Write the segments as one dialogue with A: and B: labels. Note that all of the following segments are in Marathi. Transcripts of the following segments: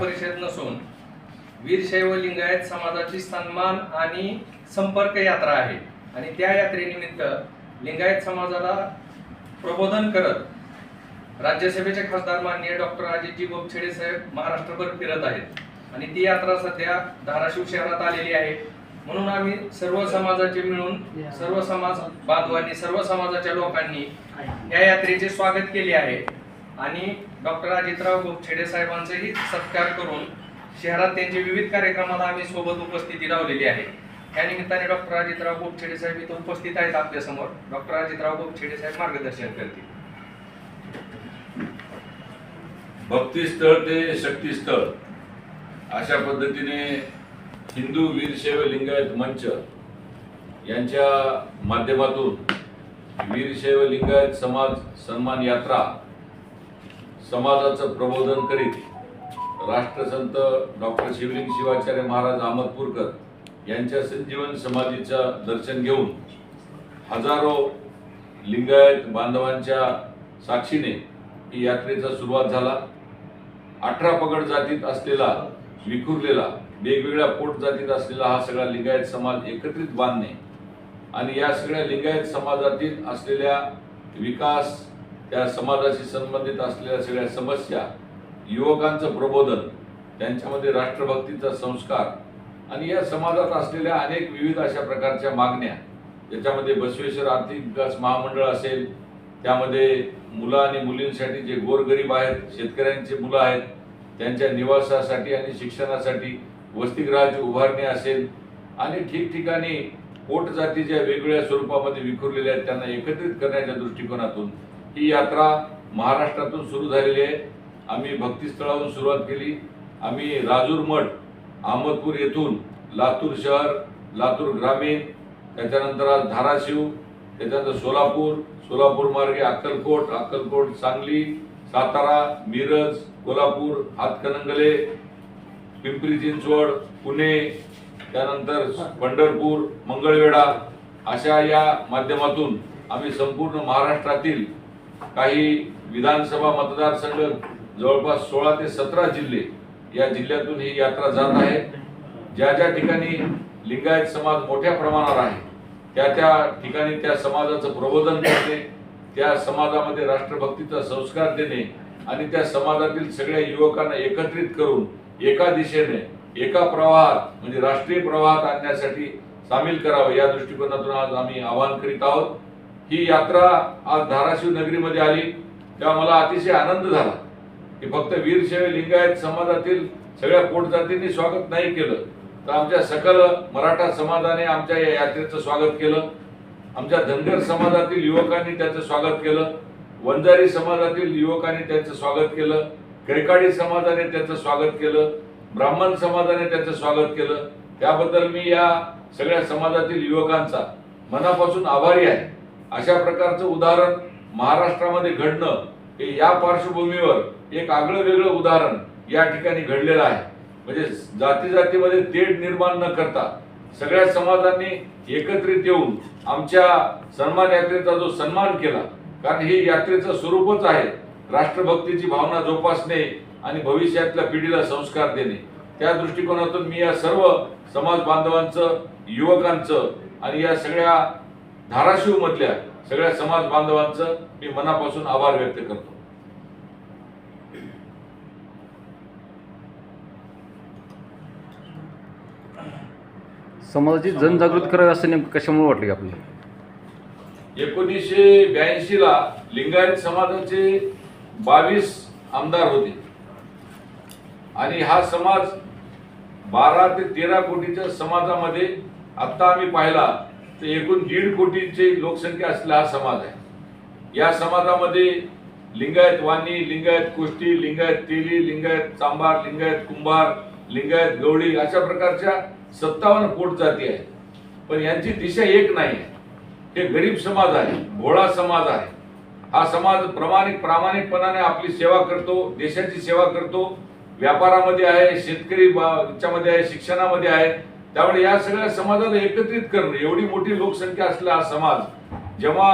A: परिषद नसून वीरशैव लिंगायत समाजाची सन्मान आणि संपर्क यात्रा आहे. आणि त्या यात्रेनिमित्त लिंगायत समाजाला प्रबोधन करत राज्यसभेचे खासदार माननीय डॉक्टर अजितजी बोपछेडे साहेब महाराष्ट्रभर फिरत आहेत. आणि ती यात्रा सध्या धाराशिव शहरात आलेली आहे. म्हणून आम्ही सर्व समाजाचे मिळून सर्व समाज बांधवांनी सर्व समाजाच्या लोकांनी या यात्रेचे स्वागत केले आहे. आणि डॉक्टर अजितराव गोपछेडे साहेबांचेही सत्कार करून शहरात त्यांचे विविध कार्यक्रमाला आम्ही सोबत उपस्थिती लावलेली आहे. त्या निमित्ताने डॉक्टर अजितराव गोपछेडे साहेब इथं उपस्थित आहेत आपल्यासमोर डॉक्टर अजितराव गोपछेडे साहेब मार्गदर्शन करतील.
B: भक्तीस्थळ ते शक्तीस्थळ अशा पद्धतीने हिंदू वीरशैव लिंगायत मंच यांच्या माध्यमातून वीरशैव लिंगायत समाज सन्मान यात्रा समाजाचं प्रबोधन करीत राष्ट्रसंत डॉक्टर शिवलिंग शिवाचार्य महाराज अहमदपूरकर यांच्या संजीवन समाधीचं दर्शन घेऊन हजारो लिंगायत बांधवांच्या साक्षीने ही यात्रेचा सुरुवात झाला. अठरा पगड जातीत असलेला विखुरलेला वेगवेगळ्या पोट जातीत असलेला हा सगळा लिंगायत समाज एकत्रित बांधणे आणि या सगळ्या लिंगायत समाजातील असलेल्या विकास त्या समाजाशी संबंधित असलेल्या सगळ्या समस्या युवकांचं प्रबोधन त्यांच्यामध्ये राष्ट्रभक्तीचा संस्कार आणि या समाजात असलेल्या अनेक विविध अशा प्रकारच्या मागण्या ज्याच्यामध्ये बसवेश्वर आर्थिक विकास महामंडळ असेल त्यामध्ये मुलं आणि मुलींसाठी जे गोरगरीब आहेत शेतकऱ्यांची मुलं आहेत त्यांच्या निवासासाठी आणि शिक्षणासाठी वसतिगृहाची उभारणी असेल आणि ठिकठिकाणी पोट जातीच्या वेगवेगळ्या स्वरूपामध्ये विखुरलेल्या आहेत त्यांना एकत्रित करण्याच्या दृष्टिकोनातून ही यात्रा महाराष्ट्रातून सुरू झालेली आहे. आम्ही भक्तिस्थळाहून सुरुवात केली. आम्ही राजूर मठ अहमदपूर येथून लातूर शहर लातूर ग्रामीण त्याच्यानंतर आज धाराशिव त्याच्यानंतर सोलापूर सोलापूर मार्गे अक्कलकोट अक्कलकोट सांगली सातारा मिरज कोल्हापूर हातकणंगले पिंपरी चिंचवड पुणे त्यानंतर पंढरपूर मंगळवेढा अशा या माध्यमातून आम्ही संपूर्ण महाराष्ट्रातील काही विधानसभा मतदारसंघ जवळपास सोळा ते सतरा जिल्हे या जिल्ह्यातून ही यात्रा जात आहे. ज्या ज्या ठिकाणी लिंगायत समाज मोठ्या प्रमाणावर आहे त्या त्या ठिकाणी त्या समाजाचं प्रबोधन करणे त्या समाजामध्ये राष्ट्रभक्तीचा संस्कार देणे आणि त्या समाजातील सगळ्या युवकांना एकत्रित करून एका दिशेने एका प्रवाहात म्हणजे राष्ट्रीय प्रवाहात आणण्यासाठी सामील करावं या दृष्टिकोनातून आज आम्ही आवाहन करीत आहोत. ही यात्रा आज धाराशिव नगरीमध्ये आली. तेव्हा मला अतिशय आनंद झाला की फक्त वीरशैव लिंगायत समाजातील सगळ्या पोटजातींनी स्वागत नाही केलं. तर आमच्या सकल मराठा समाजाने आमच्या या यात्रेचं स्वागत केलं. आमच्या धनगर समाजातील युवकांनी त्याचं स्वागत केलं. वंजारी समाजातील युवकांनी त्याचं स्वागत केलं. खेळकाडी समाजाने त्याचं स्वागत केलं. ब्राह्मण समाजाने त्याचं स्वागत केलं. त्याबद्दल मी या सगळ्या समाजातील युवकांचा मनापासून आभारी आहे. अशा प्रकारचं उदाहरण महाराष्ट्रामध्ये घडणं हे या पार्श्वभूमीवर एक आगळं वेगळं उदाहरण या ठिकाणी घडलेलं आहे. म्हणजे जाती जातीमध्ये तेढ निर्माण न करता सगळ्या समाजांनी एकत्रित येऊन आमच्या सन्मान यात्रेचा जो सन्मान केला कारण हे यात्रेचं स्वरूपच आहे राष्ट्रभक्तीची भावना जोपासणे आणि भविष्यातल्या पिढीला संस्कार देणे. त्या दृष्टिकोनातून मी या सर्व समाज बांधवांचं युवकांचं आणि या सगळ्या धाराशिव मधल्या सगळ्या समाज बांधवांचं मी मनापासून आभार व्यक्त करतो.
C: समाजाची जनजागृती करावी असं नेमकं कशामुळे वाटलं आपल्याला?
B: एकोणीसशे ब्याऐंशी ला लिंगायत समाजाचे बावीस आमदार होते. आणि हा समाज बारा ते तेरा कोटीच्या समाजामध्ये आता आम्ही पाहिला. तर एकूण दीड कोटीची लोकसंख्या असलेला हा समाज आहे. या समाजामध्ये लिंगायत वाणी लिंगायत कोष्टी लिंगायत तेली लिंगायत चांभार लिंगायत कुंभार लिंगायत गवळी अशा प्रकारच्या सत्तावन्न पोट जाती आहेत. पण यांची दिशा एक नाही आहे. हे गरीब समाज आहे भोळा समाज आहे. हा समाज प्रामाणिक प्रामाणिकपणाने आपली सेवा करतो देशाची सेवा करतो. व्यापारामध्ये आहे शेतकरी बा- याच्यामध्ये आहे शिक्षणामध्ये आहे. त्यामुळे या सगळ्या समाजाला एकत्रित करणं एवढी मोठी लोकसंख्या असलेला हा समाज जेव्हा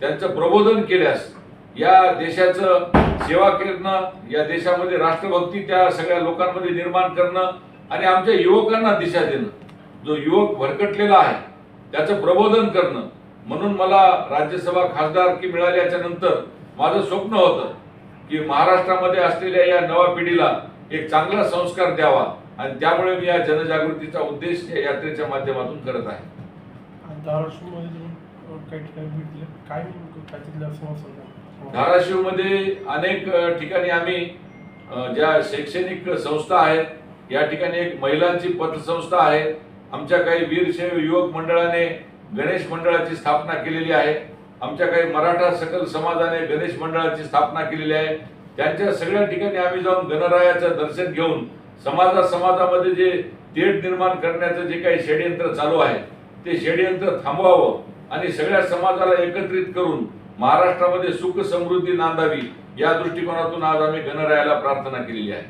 B: त्यांचं प्रबोधन केल्यास या देशाचं सेवा करणं या देशामध्ये राष्ट्रभक्ती त्या सगळ्या लोकांमध्ये निर्माण करणं आणि आमच्या युवकांना दिशा देणं जो युवक भरकटलेला आहे त्याचं प्रबोधन करणं. म्हणून मला राज्यसभा खासदारकी मिळाल्याच्या नंतर माझं स्वप्न होतं की महाराष्ट्रामध्ये असलेल्या या नव्या पिढीला एक चांगला संस्कार द्यावा. आणि त्यामुळे मी या जनजागृतीचा उद्देश या यात्रेच्या माध्यमातून करत आहे.
D: धाराशिवमध्ये
B: अनेक ठिकाणी आम्ही ज्या शैक्षणिक संस्था आहेत या ठिकाणी एक महिलांची पतसंस्था आहे. आमच्या काही वीरशैव युवक मंडळाने गणेश मंडळाची स्थापना केलेली आहे. आमच्या काही मराठा सकल समाजाने गणेश मंडळाची स्थापना केलेली आहे. त्यांच्या सगळ्या ठिकाणी आम्ही जाऊन गणरायाचं दर्शन घेऊन समाजा समाजामध्ये जे तेढ निर्माण करण्याचं जे काही षडयंत्र चालू आहे ते षडयंत्र थांबवावं आणि सगळ्या समाजाला एकत्रित करून महाराष्ट्रामध्ये सुख समृद्धी नांदावी या दृष्टिकोनातून आज आम्ही गणरायाला प्रार्थना केलेली आहे.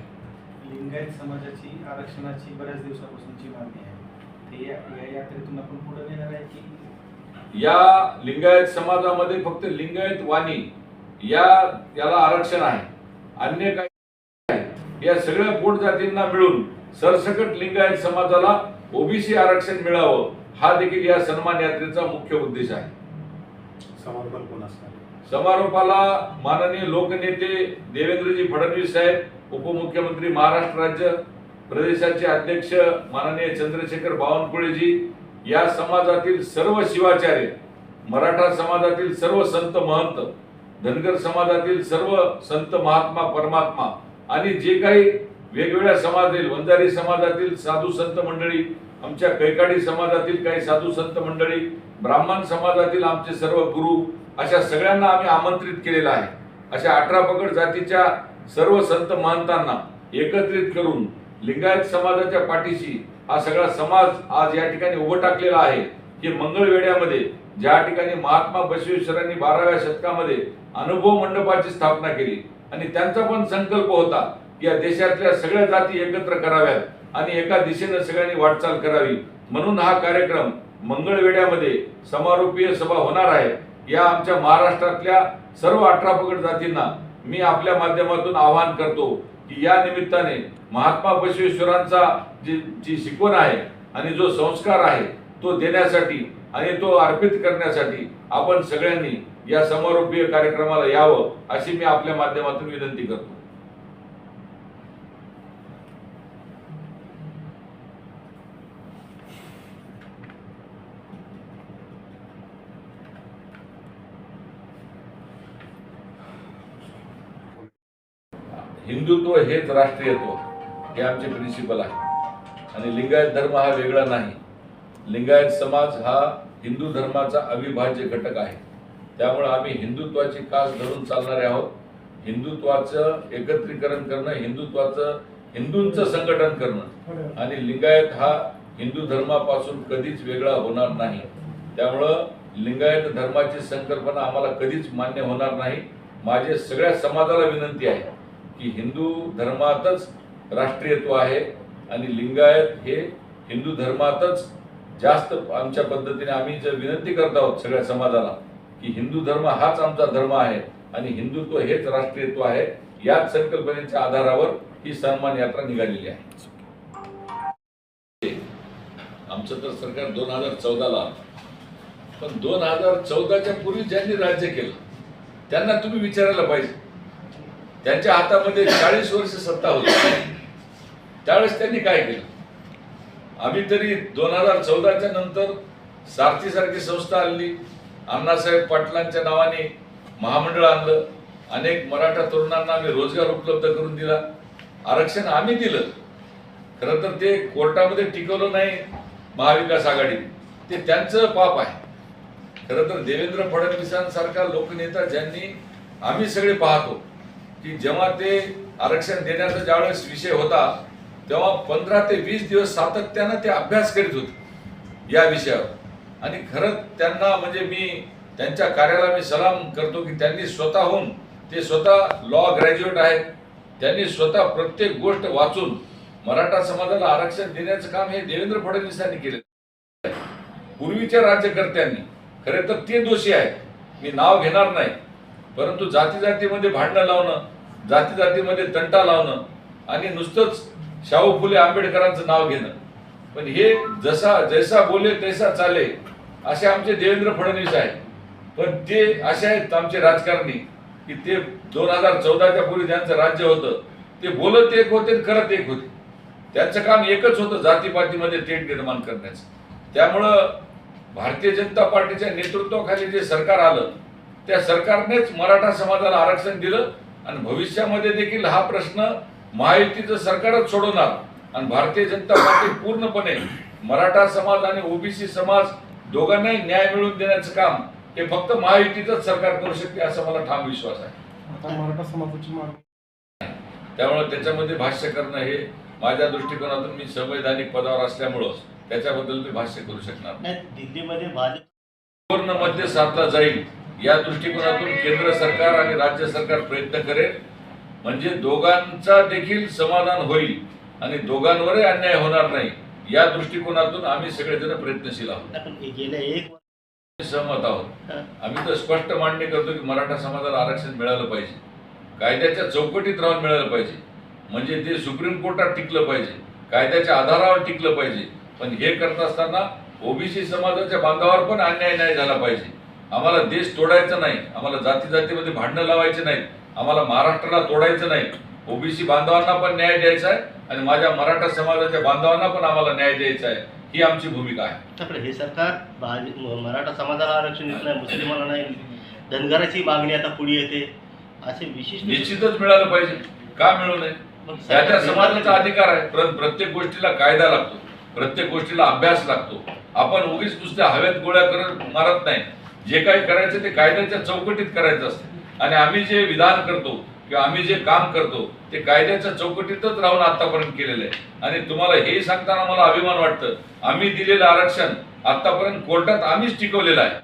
E: लिंगायत समाजाची आरक्षणाची बऱ्याच दिवसापासूनची मागणी आहे. ते या यात्रेतून आपण पुढे नेणार आहे की?
B: या लिंगायत समाजामध्ये फक्त लिंगायत वाणी या याला आरक्षण आहे. अन्य काही. या सगळ्या पोट जातींना मिळून सरसकट लिंगायत समाजाला ओबीसी आरक्षण मिळावं हा देखील या सन्मान यात्रेचा मुख्य उद्देश आहे.
E: समर्पण कोण असणार?
B: समारोपाला माननीय लोकनेते देवेंद्रजी फडणवीस साहेब उपमुख्यमंत्री महाराष्ट्र राज्य प्रदेशाचे अध्यक्ष माननीय चंद्रशेखर बावनकुळेजी या समाजातील सर्व शिवाचार्य मराठा समाजातील सर्व संत महंत धनगर समाजातील सर्व संत महात्मा परमात्मा आणि जे काही वेगवेगळ्या समाजातील वंजारी समाजातील साधू संत मंडळी आमच्या कैकाडी समाजातील काही साधू संत मंडळी ब्राह्मण समाजातील आमचे सर्व गुरु अशा सगळ्यांना आम्ही आमंत्रित केलेलं आहे. अशा अठरा पकड जातीच्या सर्व संत महंतांना एकत्रित करून लिंगायत समाजाच्या पाठीशी हा सगळा समाज आज या ठिकाणी उभं टाकलेला आहे. की मंगळवेड्यामध्ये ज्या ठिकाणी महात्मा बसवेश्वरांनी बाराव्या शतकामध्ये अनुभव मंडपाची स्थापना केली आणि त्यांचा पण संकल्प होता की या देशातल्या सगळ्या जाती एकत्र कराव्यात आणि एका दिशेनं सगळ्यांनी वाटचाल करावी. म्हणून हा कार्यक्रम मंगळवेड्यामध्ये समारोपीय सभा होणार आहे. या आमच्या महाराष्ट्रातल्या सर्व अठरा पगड जातींना मी आपल्या माध्यमातून आवाहन करतो की या निमित्ताने महात्मा बसवेश्वरांचा जी जी शिकवण आहे आणि जो संस्कार आहे तो देण्यासाठी आणि तो अर्पित करण्यासाठी आपण सगळ्यांनी या समारोपीय कार्यक्रमाला यावं अशी मी आपल्या माध्यमातून विनंती करतो. हिंदुत्व हेच राष्ट्रीयत्व हे आमचे प्रिन्सिपल आहे. आणि लिंगायत धर्म हा वेगळा नाही. लिंगायत समाज हा हिंदू धर्माचा अविभाज्य घटक आहे. त्यामुळे आम्ही हिंदुत्वाची कास धरून चालणारे आहोत. हिंदुत्वाचं एकत्रीकरण करणं हिंदुत्वाचं हिंदूंचं संघटन करणं आणि लिंगायत हा हिंदू धर्मापासून कधीच वेगळा होणार नाही. त्यामुळं लिंगायत धर्माची संकल्पना आम्हाला कधीच मान्य होणार नाही. माझे सगळ्या समाजाला विनंती आहे की हिंदू धर्मातच राष्ट्रीयत्व आहे आणि लिंगायत हे हिंदू धर्मातच जास्त आमच्या पद्धतीने आम्ही जर विनंती करत आहोत सगळ्या समाजाला की हिंदू धर्म हाच आमचा धर्म आहे आणि हिंदुत्व हेच राष्ट्रीयत्व आहे याच संकल्पनेच्या आधारावर ही सन्मान यात्रा निघालेली आहे. आमचं तर सरकार दोन हजार चौदाला पण दोन हजार चौदाच्या पूर्वी ज्यांनी राज्य केलं त्यांना तुम्ही विचारायला पाहिजे. त्यांच्या हातामध्ये चाळीस वर्ष सत्ता होती. त्यावेळेस त्यांनी काय केलं? आम्ही तरी दोन हजार चौदाच्या नंतर सारथीसारखी संस्था आणली. अण्णासाहेब पाटलांच्या नावाने महामंडळ आणलं. अनेक मराठा तरुणांना आम्ही रोजगार उपलब्ध करून दिला. आरक्षण आम्ही दिलं. खरं तर ते कोर्टामध्ये टिकवलं नाही महाविकास आघाडी. ते त्यांचं पाप आहे. खरं तर देवेंद्र फडणवीसांसारखा लोकनेता ज्यांनी आम्ही सगळे पाहतो की जेव्हा ते आरक्षण देण्याचा ज्यावेळेस विषय होता तेव्हा पंधरा ते वीस दिवस सातत्यानं ते अभ्यास करीत होते या विषयावर. आणि खरंच त्यांना म्हणजे मी त्यांच्या कार्याला मी सलाम करतो की त्यांनी स्वतःहून ते स्वतः लॉ ग्रॅज्युएट आहेत. त्यांनी स्वतः प्रत्येक गोष्ट वाचून मराठा समाजाला आरक्षण देण्याचं काम हे देवेंद्र फडणवीसांनी केलं. पूर्वीच्या राज्यकर्त्यांनी खरे तर ते दोषी आहेत. मी नाव घेणार नाही. परंतु जाती जातीमध्ये भांडणं लावणं जाती जातीमध्ये तंटा लावणं आणि नुसतंच शाहू फुले आंबेडकरांचं नाव घेणं. पण हे जसा जैसा बोले तैसा चाले असे आमचे देवेंद्र फडणवीस आहेत. पण ते असे आहेत आमचे राजकारणी की ते दोन हजार चौदाच्या पूर्वी ज्यांचं राज्य होतं. ते बोलत एक होते आणि करत एक होते. त्यांचं काम एकच होतं जातीपातीमध्ये तेट निर्माण करण्याचं. त्यामुळं भारतीय जनता पार्टीच्या नेतृत्वाखाली जे सरकार आलं त्या सरकारनेच मराठा समाजाला आरक्षण दिलं आणि भविष्यामध्ये देखील हा प्रश्न महायुतीचं सरकारच सोडवणार आणि भारतीय जनता पार्टी पूर्णपणे मराठा समाज आणि ओबीसी समाज दोघांनाही न्याय मिळवून देण्याचं काम हे फक्त महायुतीचंच सरकार करू शकते असा मला ठाम विश्वास आहे.
D: आता मराठा समाजाची मागणी.
B: त्यामुळे त्याच्यामध्ये भाष्य करणं हे माझ्या दृष्टिकोनातून मी संवैधानिक पदावर असल्यामुळं त्याच्याबद्दल मी भाष्य करू शकणार नाही.
F: दिल्लीमध्ये
B: पूर्ण मध्य साधला जाईल या दृष्टिकोनातून केंद्र सरकार आणि राज्य सरकार प्रयत्न करेल. म्हणजे दोघांचा देखील समाधान होईल आणि दोघांवरही अन्याय होणार नाही. या दृष्टिकोनातून आम्ही सगळेजण प्रयत्नशील आहोत. सहमत आहोत. आम्ही तर स्पष्ट मांडणी करतो की मराठा समाजाला आरक्षण मिळालं पाहिजे. कायद्याच्या चौकटीत राहून मिळालं पाहिजे. म्हणजे ते सुप्रीम कोर्टात टिकलं पाहिजे. कायद्याच्या आधारावर टिकलं पाहिजे. पण हे करत असताना ओबीसी समाजाच्या बांधावर पण अन्याय नाही झाला पाहिजे. आम्हाला देश तोडायचा नाही. आम्हाला जाती जातीमध्ये भांडणं लावायचे नाहीत. आम्हाला महाराष्ट्राला तोडायचं नाही. ओबीसी बांधवांना पण न्याय द्यायचा आहे आणि माझ्या मराठा समाजाच्या बांधवांना पण आम्हाला न्याय द्यायचा आहे. ही आमची भूमिका आहे.
F: हे सरकार मराठा समाजाला आरक्षण देत नाही मुस्लिमांना नाही. धनगराची मागणी आता पुढे येते. असे विशिष्ट
B: निश्चितच मिळालं पाहिजे. का मिळू नये
F: मग
B: त्या त्या
F: सरकार-
B: समाजाचा अधिकार आहे प्र- प्रत्येक गोष्टीला कायदा लागतो. प्रत्येक गोष्टीला अभ्यास लागतो. आपण उगीच नुसत्या हवेत गोळ्या करत मारत नाही. जे काही करायचं ते कायद्याच्या चौकटीत करायचं असतं. आणि आम्ही जे विधान करतो किंवा आम्ही जे काम करतो ते कायद्याच्या चौकटीतच राहून आतापर्यंत केलेलं आहे. आणि तुम्हाला हे सांगताना मला अभिमान वाटतं आम्ही दिलेलं आरक्षण आतापर्यंत कोर्टात आम्हीच टिकवलेलं आहे.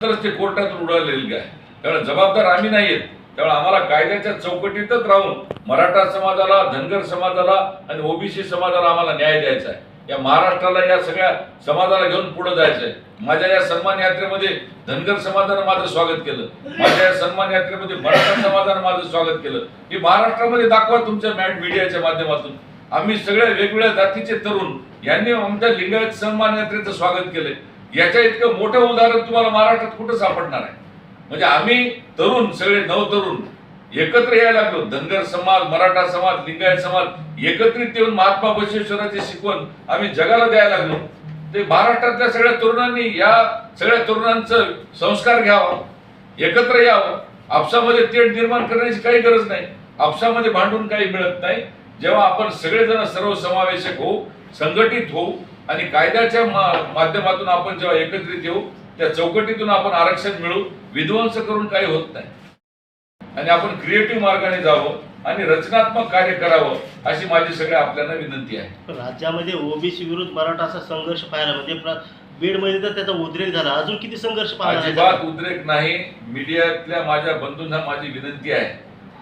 B: तरच ते कोर्टात उडालेलं आहे. त्यामुळे जबाबदार आम्ही नाहीयेत त्यामुळे आम्हाला कायद्याच्या चौकटीतच राहून मराठा समाजाला धनगर समाजाला आणि ओबीसी समाजाला आम्हाला न्याय द्यायचा आहे. या महाराष्ट्राला या सगळ्या समाजाला घेऊन पुढे जायचं आहे माझ्या या सन्मान यात्रेमध्ये धनगर समाजानं माझं स्वागत केलं. माझ्या या सन्मान यात्रेमध्ये मराठा समाजानं माझं स्वागत केलं. हे महाराष्ट्रामध्ये दाखवा तुमच्या मॅट मीडियाच्या माध्यमातून. आम्ही सगळ्या वेगवेगळ्या जातीचे तरुण यांनी आमच्या लिंगायत सन्मान यात्रेचं स्वागत केलंय. याच्या इतकं मोठं उदाहरण तुम्हाला महाराष्ट्रात कुठं सापडणार आहे? म्हणजे आम्ही तरुण सगळे नवतरुण एकत्र यायला लागलो. धनगर समाज मराठा समाज लिंगायत समाज एकत्रित येऊन महात्मा बसवेश्वराची शिकवण आम्ही जगाला द्यायला लागलो. ते महाराष्ट्रातल्या सगळ्या तरुणांनी या सगळ्या तरुणांचं संस्कार घ्यावा एकत्र यावं. आपसामध्ये तेढ निर्माण करण्याची काही गरज नाही. आपसामध्ये भांडून काही मिळत नाही. जेव्हा आपण सगळेजण सर्वसमावेशक होऊ संघटित होऊ आणि कायद्याच्या मा- माध्यमातून आपण जेव्हा एकत्रित येऊ त्या चौकटीतून आपण आरक्षण मिळू विध्वंस करून काही होत नाही. आणि आपण क्रिएटिव्ह मार्गाने जावं आणि रचनात्मक कार्य करावं अशी माझी सगळ्या आपल्याला विनंती आहे.
F: राज्यामध्ये ओबीसी विरुद्ध मराठा असा संघर्ष पाहायला म्हणजे बीडमध्ये तर त्याचा उद्रेक झाला. अजून किती संघर्ष
B: अजिबात उद्रेक नाही. मीडियातल्या माझ्या बंधूंना माझी विनंती आहे.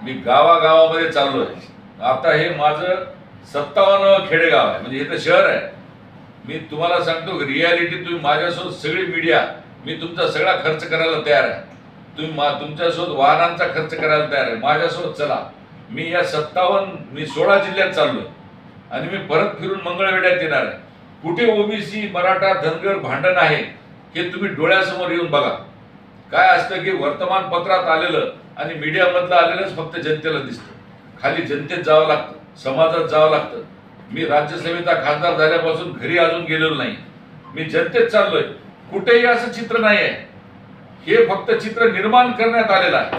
B: मी गावागावामध्ये चाललोय. आता हे माझं सत्तावन्न खेडेगाव आहे. म्हणजे हे तर शहर आहे. मी तुम्हाला सांगतो रियालिटी तुम्ही माझ्यासोबत सगळी मीडिया मी तुमचा सगळा खर्च करायला तयार आहे. तुम्ही मा तुमच्यासोबत वाहनांचा खर्च करायला तयार आहे. माझ्यासोबत चला. मी या सत्तावन्न मी सोळा जिल्ह्यात चाललोय. आणि मी परत फिरून मंगळवेढ्यात येणार आहे. कुठे ओबीसी मराठा धनगर भांडण आहे हे तुम्ही डोळ्यासमोर येऊन बघा. काय असतं की वर्तमानपत्रात आलेलं आणि मीडियामधलं आलेलंच फक्त जनतेला दिसतं. खाली जनतेत जावं लागतं समाजात जावं लागतं. मी राज्यसभेचा खासदार झाल्यापासून घरी अजून गेलेलो नाही. मी जनतेत चाललोय. कुठेही असं चित्र नाही आहे हे फक्त चित्र निर्माण करण्यात आलेलं आहे.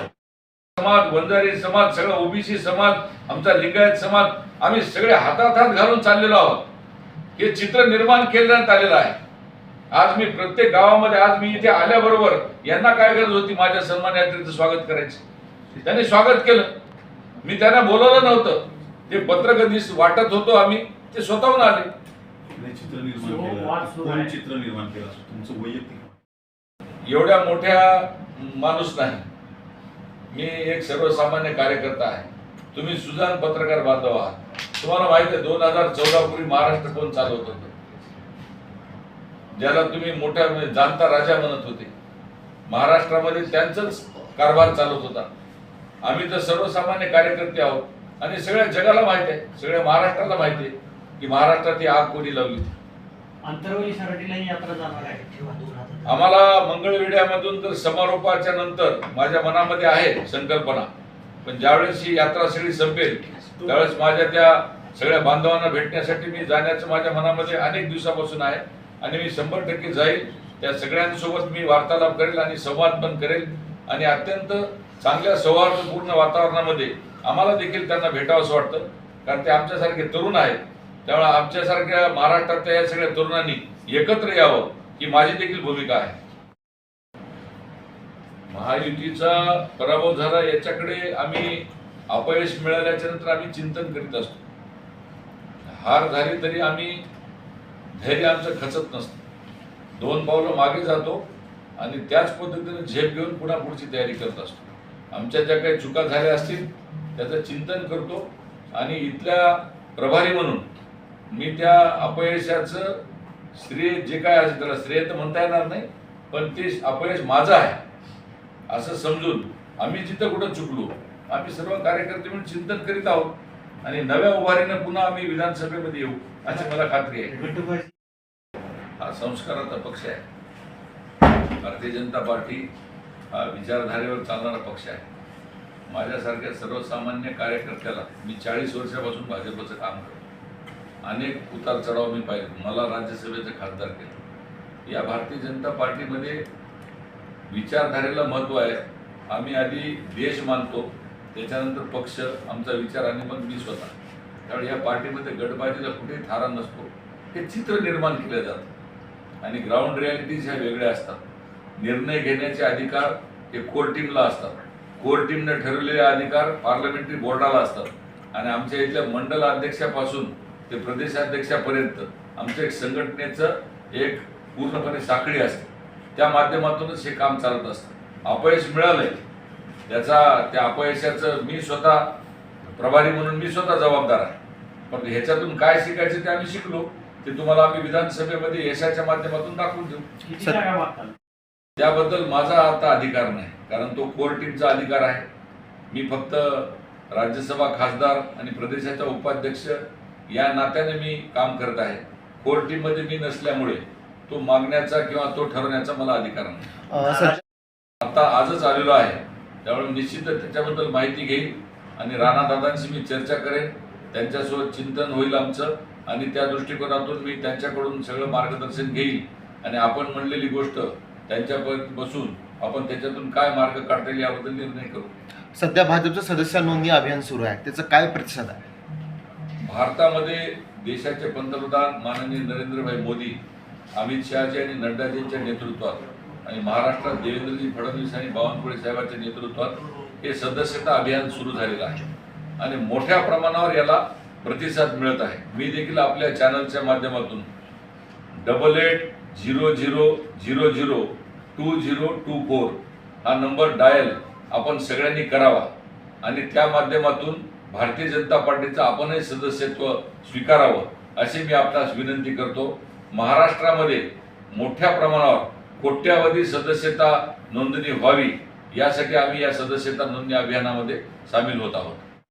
B: समाज वंजारी समाज सगळं ओबीसी समाज आमचा लिंगायत समाज आम्ही सगळे हातात हात घालून चाललेलो आहोत. हे चित्र निर्माण करण्यात आलेलं आहे. आज मी प्रत्येक गावामध्ये आज मी इथे आल्याबरोबर यांना काय गरज होती माझ्या सन्मान यात्रेचं स्वागत करायची? त्यांनी स्वागत केलं. मी त्यांना बोलवलं नव्हतं. ते पत्रक दिस वाटत होतो आम्ही. ते स्वतःहून आले.
G: नाही, चित्र निर्माण केलं. चित्र निर्माण केलं? तुमचं वैयक्तिक
B: एवढ्या मोठ्या माणूस नाही. मी एक सर्वसामान्य कार्यकर्ता आहे. तुम्ही सुजान पत्रकार बांधव आहात. तुम्हाला माहीत आहे दोन हजार चौदा पूर्वी महाराष्ट्र कोण चालवत होतं? ज्याला तुम्ही मोठ्या म्हणजे जाणता राजा म्हणत होते. महाराष्ट्रामध्ये त्यांचाच कारभार चालत होता. आम्ही तर सर्वसामान्य कार्यकर्ते आहोत. आणि सगळ्या जगाला माहिती आहे सगळ्या महाराष्ट्राला माहिती आहे की महाराष्ट्रात ही आग कोणी लावली?
H: अंतरवली सराटीलाही यात्रा जाणार आहे
B: आम्हाला मंगळवेढ्यामधून तर समारोपाच्या नंतर माझ्या मनामध्ये आहे संकल्पना. पण ज्यावेळेस ही यात्रा सगळी संपेल त्यावेळेस माझ्या त्या सगळ्या बांधवांना भेटण्यासाठी मी जाण्याचं माझ्या मनामध्ये अनेक दिवसापासून आहे आणि मी शंभर टक्के जाईल. त्या सगळ्यांसोबत मी वार्तालाप करेल आणि संवाद पण करेल. आणि अत्यंत चांगल्या सौहार्दपूर्ण वातावरणामध्ये आम्हाला देखील त्यांना भेटावंसं वाटतं. कारण ते आमच्यासारखे तरुण आहेत. त्यामुळे आमच्यासारख्या महाराष्ट्रातल्या या सगळ्या तरुणांनी एकत्र यावं. ही माझी देखील भूमिका आहे. महायुतीचा पराभव झाला याच्याकडे आम्ही अपयश मिळाल्याच्या नंतर आम्ही चिंतन करीत असतो. हार झाली तरी आम्ही धैर्य आमचं खचत नसतं. दोन पावलं मागे जातो आणि त्याच पद्धतीने झेप घेऊन पुन्हा पुढची तयारी करत असतो. आमच्या ज्या काही चुका झाल्या असतील त्याचं चिंतन करतो आणि इथल्या प्रभारी म्हणून मी त्या अपयशाचं श्रेय जे काय असेल त्याला श्रेय तर म्हणता येणार नाही पण ते अपयश माझं आहे असं समजून आम्ही जिथं कुठं चुकलो आम्ही सर्व कार्यकर्ते म्हणून चिंतन करीत आहोत आणि नव्या उभारीनं पुन्हा आम्ही विधानसभेमध्ये येऊ अशी मला खात्री आहे. हा संस्काराचा पक्ष आहे. भारतीय जनता पार्टी हा विचारधारेवर चालणारा पक्ष आहे. माझ्यासारख्या सर्वसामान्य कार्यकर्त्याला मी चाळीस वर्षापासून भाजपचं काम करतो. अनेक उतार चढाव मी पाहिले. मला राज्यसभेचं खासदार केलं. या भारतीय जनता पार्टीमध्ये विचारधारेला महत्त्व आहे. आम्ही आधी देश मानतो. त्याच्यानंतर पक्ष आमचा विचार आणि मग मी स्वतः. त्यामुळे या पार्टीमध्ये गटबाजीला कुठेही थारा नसतो. हे चित्र निर्माण केलं जातं. आणि ग्राउंड रियालिटीज ह्या वेगळ्या असतात. निर्णय घेण्याचे अधिकार हे कोर टीमला असतात. कोर टीमने ठरवलेले अधिकार पार्लमेंटरी बोर्डाला असतात. आणि आमच्या इथल्या मंडल अध्यक्षापासून ते प्रदेशाध्यक्षापर्यंत आमच्या एक संघटनेचं एक पूर्णपणे साखळी असते. त्या माध्यमातूनच हे काम चालत असतं. अपयश मिळालंय. त्याचा त्या अपयशाचं मी स्वतः प्रभारी म्हणून मी स्वतः जबाबदार आहे. पण ह्याच्यातून काय शिकायचं ते आम्ही शिकलो. ते तुम्हाला आम्ही विधानसभेमध्ये यशाच्या माध्यमातून दाखवून देऊ. त्याबद्दल माझा आता अधिकार नाही. कारण तो कोर टीमचा अधिकार आहे. मी फक्त राज्यसभा खासदार आणि प्रदेशाचा उपाध्यक्ष या नात्याने मी काम करत आहे. कोर टीममध्ये मी नसल्यामुळे तो मागण्याचा किंवा तो ठरवण्याचा मला अधिकार नाही. आता आजच आलेलो आहे. त्यामुळे निश्चितच त्याच्याबद्दल माहिती घेईन आणि राणादादांशी मी चर्चा करेन. त्यांच्यासोबत चिंतन होईल आमचं आणि त्या दृष्टिकोनातून मी त्यांच्याकडून सगळं मार्गदर्शन घेईल. आणि आपण म्हणलेली गोष्ट त्यांच्यापर्यंत बसून आपण त्याच्यातून काय मार्ग काढता येईल याबद्दल निर्णय करू.
I: सध्या भाजपचं सदस्य नोंदणी अभियान सुरू आहे. त्याचा काय प्रतिसाद आहे?
B: भारतामध्ये देशाचे पंतप्रधान माननीय नरेंद्रभाई मोदी अमित शहाजी आणि नड्डाजींच्या नेतृत्वात आणि महाराष्ट्रात देवेंद्रजी फडणवीस आणि बावनकुळे साहेबांच्या नेतृत्वात हे सदस्यता अभियान सुरू झालेलं आहे. आणि मोठ्या प्रमाणावर याला प्रतिसाद मिळत आहे. मी देखील आपल्या चॅनलच्या माध्यमातून double eight zero zero zero zero two zero two four हा नंबर डायल आपण सगळ्यांनी करावा. आणि त्या माध्यमातून भारतीय जनता पार्टीचं आपणही सदस्यत्व स्वीकारावं अशी मी आपणास विनंती करतो. महाराष्ट्रामध्ये मोठ्या प्रमाणावर कोट्यावधी सदस्यता नोंदणी व्हावी यासाठी आम्ही या सदस्यता नोंदणी अभियानामध्ये सामील होत आहोत.